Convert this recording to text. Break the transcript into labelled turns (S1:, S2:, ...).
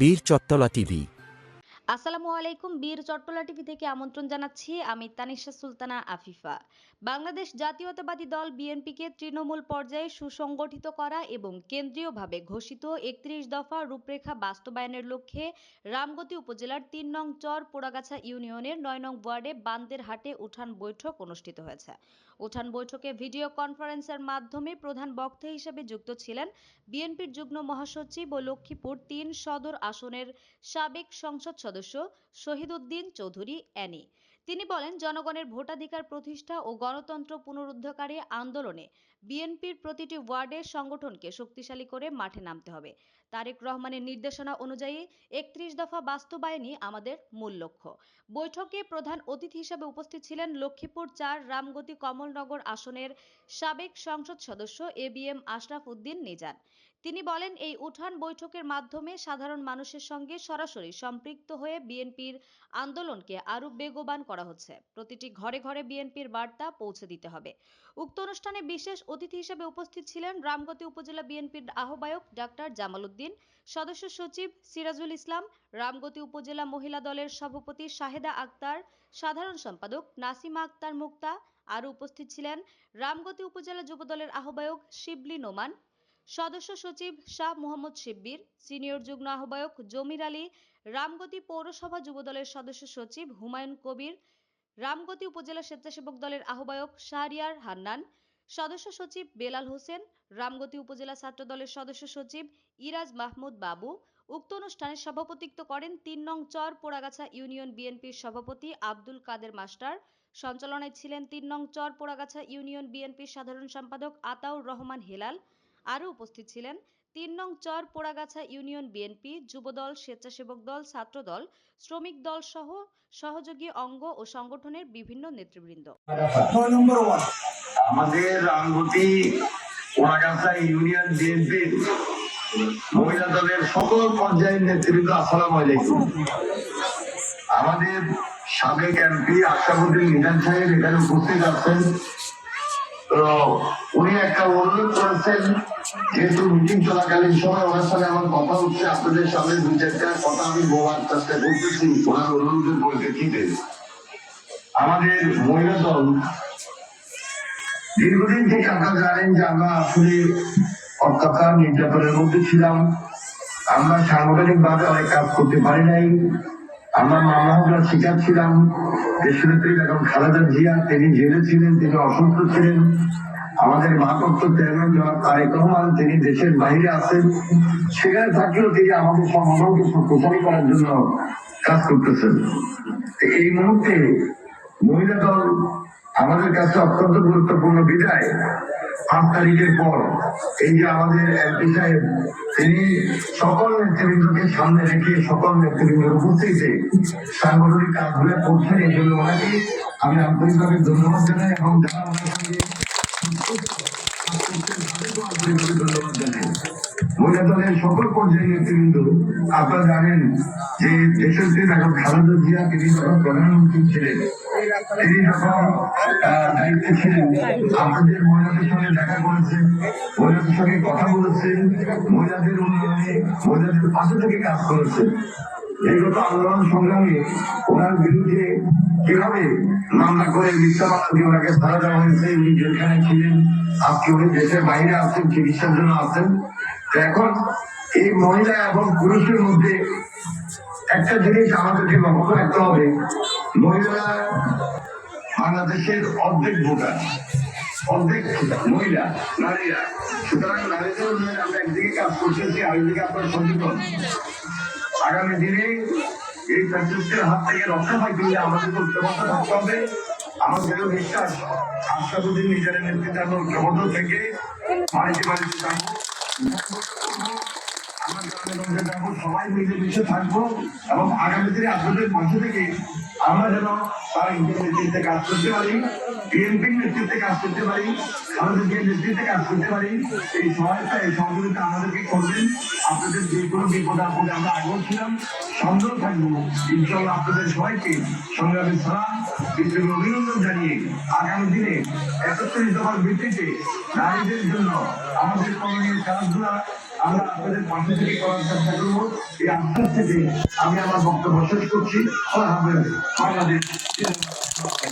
S1: বীর চত্তলা টিভি
S2: আসসালামু আলাইকুম বীর চট্টলা টিভি থেকে আমন্ত্রণ জানাচ্ছি আমি তানিশা সুলতানা আফিফা বাংলাদেশ জাতীয়তাবাদী দল বিএনপিকে তৃণমূল পর্যায়ে সুসংগঠিত করা এবং কেন্দ্রীয়ভাবে ঘোষিত একত্রিশ দফা রূপরেখা বাস্তবায়নের লক্ষ্যে রামগতি উপজেলার তিন নং চর পোড়াগাছা ইউনিয়নের নয় নং ওয়ার্ডে বান্দের হাটে উঠান বৈঠক অনুষ্ঠিত হয়েছে উঠান বৈঠকে ভিডিও কনফারেন্সের মাধ্যমে প্রধান বক্তা হিসেবে যুক্ত ছিলেন বিএনপির যুগ্ম মহাসচিব ও লক্ষ্মীপুর তিন সদর আসনের সাবেক সংসদ সদস্য সদস্য শহীদ উদ্দিন চৌধুরী অ্যানি তিনি বলেন জনগণের ভোটাধিকার প্রতিষ্ঠা ও গণতন্ত্র পুনরুদ্ধারকারী আন্দোলনে বিএনপির প্রতিটি ওয়ার্ডের সংগঠনকে শক্তিশালী করে মাঠে নামতে হবে তারেক রহমানের নির্দেশনা অনুযায়ী একত্রিশ দফা বাস্তবায়নই আমাদের মূল লক্ষ্য বৈঠকে প্রধান অতিথি হিসেবে উপস্থিত ছিলেন লক্ষ্মীপুর চার রামগতি কমলনগর আসনের সাবেক সংসদ সদস্য A B M Ashraf Uddin Nizan তিনি বলেন এই উঠান বৈঠকের মাধ্যমে সাধারণ মানুষের সঙ্গে সরাসরি সম্পৃক্ত হয়ে বিএনপির আন্দোলনকে আরও বেগবান করা হচ্ছে প্রতিটি ঘরে ঘরে বিএনপির বার্তা পৌঁছে দিতে হবে উক্ত অনুষ্ঠানে বিশেষ অতিথি হিসেবে উপস্থিত ছিলেন রামগতি উপজেলা বিএনপির আহ্বায়ক ডাক্তার জামাল উদ্দিন সদস্য সচিব সিরাজুল ইসলাম রামগতি উপজেলা মহিলা দলের সভাপতি শাহেদা আক্তার সাধারণ সম্পাদক নাসিমা আক্তার মুক্তা আরও উপস্থিত ছিলেন রামগতি উপজেলা যুবদলের আহ্বায়ক শিবলি নোমান সদস্য সচিব শাহ মোহাম্মদ শিববির সিনিয়র যুগ্ম আহ্বায়ক জমির আলী রামগতি পৌরসভা যুবদলের সদস্য সচিব হুমায়ুন কবির রামগতি উপজেলা স্বেচ্ছাসেবক দলের আহ্বায়ক শাহরিয়ার হান্নান সদস্য সচিব বেলাল হোসেন রামগতি উপজেলা ছাত্র দলের সদস্য সচিব ইরাজ মাহমুদ বাবু উক্ত অনুষ্ঠানে সভাপতিত্ব করেন তিন নং চর পোড়াগাছা ইউনিয়ন বিএনপির সভাপতি আব্দুল কাদের মাস্টার সঞ্চালনায় ছিলেন তিন নং চর পোড়াগাছা ইউনিয়ন বিএনপির সাধারণ সম্পাদক আতাউর রহমান হেলাল আরও উপস্থিত ছিলেন তিন নং চর পোড়াগাছা ইউনিয়ন বিএনপি যুবদল স্বেচ্ছাসেবক দল ছাত্রদল শ্রমিক দল সহ সহযোগী অঙ্গ ও সংগঠনের বিভিন্ন নেতৃবৃন্দ
S3: আমাদের রাঙ্গুতি পোড়াগাছা ইউনিয়ন বিএনপি মহিলা দলের সকল পর্যায়ের নেতৃবৃন্দ আসসালাম আমাদের সাবেক এমপি আশাবুদ্দিন নিজাম সাহেব এখানে উপস্থিত আছেন উনি একটা অনুরোধ করেছেন যেহেতু মিটিং চলাকালীন সময় ওনার আমার কথা হচ্ছে আপনাদের সামনে দু চারটা কথা আমি চেষ্টা করতেছি ওনার অনুরোধের পরিপ্রেক্ষিতে আমাদের মহিলা দল দীর্ঘদিন থেকে আপনারা জানেন যে আমরা আসলে অত্যাচার নির্যাতনের মধ্যে ছিলাম আমরা সাংগঠনিক ভাবে অনেক কাজ করতে পারি নাই আমরা মামলা শিকার ছিলাম দেশনেত্রী বেগম খালেদা জিয়া তিনি জেলে ছিলেন তিনি অসুস্থ ছিলেন আমাদের মাতব্য তেরো জনাব তারেক রহমান তিনি দেশের বাইরে আছেন সেখানে থাকলেও তিনি আমাদের সংগঠনকে প্রচার করার জন্য কাজ করতেছেন এই মুহূর্তে মহিলা দল আমাদের কাছে অত্যন্ত গুরুত্বপূর্ণ বিদায় পাঁচ তারিখের পর এই যে আমাদের এমপি সাহেব তিনি সকল নেতৃবৃন্দকে সামনে রেখে সকল নেতৃবৃন্দের উপস্থিতিতে সাংগঠনিক কাজগুলো করছেন এই জন্য ওনাকে আমি আন্তরিকভাবে ধন্যবাদ জানাই এবং যারা ধন্যবাদ জানাই মহিলা সকল পর্যায়ে নেতৃবৃন্দ আপনারা জানেন যে দেশত্রী এখন খালেদা জিয়া তিনি যখন প্রধানমন্ত্রী ছিলেন তিনি যখন দায়িত্বে ছিলেন আমাদের মহিলাদের সঙ্গে দেখা করেছেন মহিলাদের সঙ্গে কথা বলেছেন মহিলাদের উন্নয়নে মহিলাদের পাশে থেকে কাজ করেছেন তো আন্দোলন সংগ্রামে ওনার বিরুদ্ধে কিভাবে মামলা করে মিথ্যা ওনাকে ধরা দেওয়া হয়েছে উনি জেলখানে ছিলেন আজকে উনি দেশের বাইরে আছেন চিকিৎসার জন্য আছেন এখন এই মহিলা এবং পুরুষের মধ্যে একটা জিনিস আমাদেরকে লক্ষ্য রাখতে হবে মহিলা বাংলাদেশের অর্ধেক ভোটার অর্ধেক মহিলা নারীরা সুতরাং নারীদের আমরা একদিকে কাজ করতেছি আরেকদিকে আপনার সচেতন আগামী দিনে এই প্যাট্রিস্টের হাত থেকে রক্ষা হয় কিন্তু আমাদের ঐক্যবদ্ধ থাকতে হবে আমাদের বিশ্বাস আশা যদি নিজের নেতৃত্ব থেকে বাড়িতে বাড়িতে থাকবো সবাই মিলে মিশে থাকবো এবং আগামী দিনে আপনাদের মধ্য আমরা যেন তারা ইন্ডিয়ার নেতৃত্বে কাজ করতে পারি বিএনপির নেতৃত্বে কাজ করতে পারি আমাদেরকে নেতৃত্বে কাজ করতে পারি এই সহায়তা আমাদেরকে করবেন যে কোনো বিপদ আপদে আমরা আগেও ছিলাম সন্দেহ থাকবো ইনশাল্লাহ আপনাদের সবাইকে সংগ্রামী অভিনন্দন জানিয়ে আগামী দিনে একত্রিত হওয়ার ভিত্তিতে নারীদের জন্য আমাদের করণীয় কাজগুলা আমরা আপনাদের মাধ্যম থেকে করার চেষ্টা এই আশ্বাস থেকে আমি আমার বক্তব্য শেষ করছি বাংলাদেশ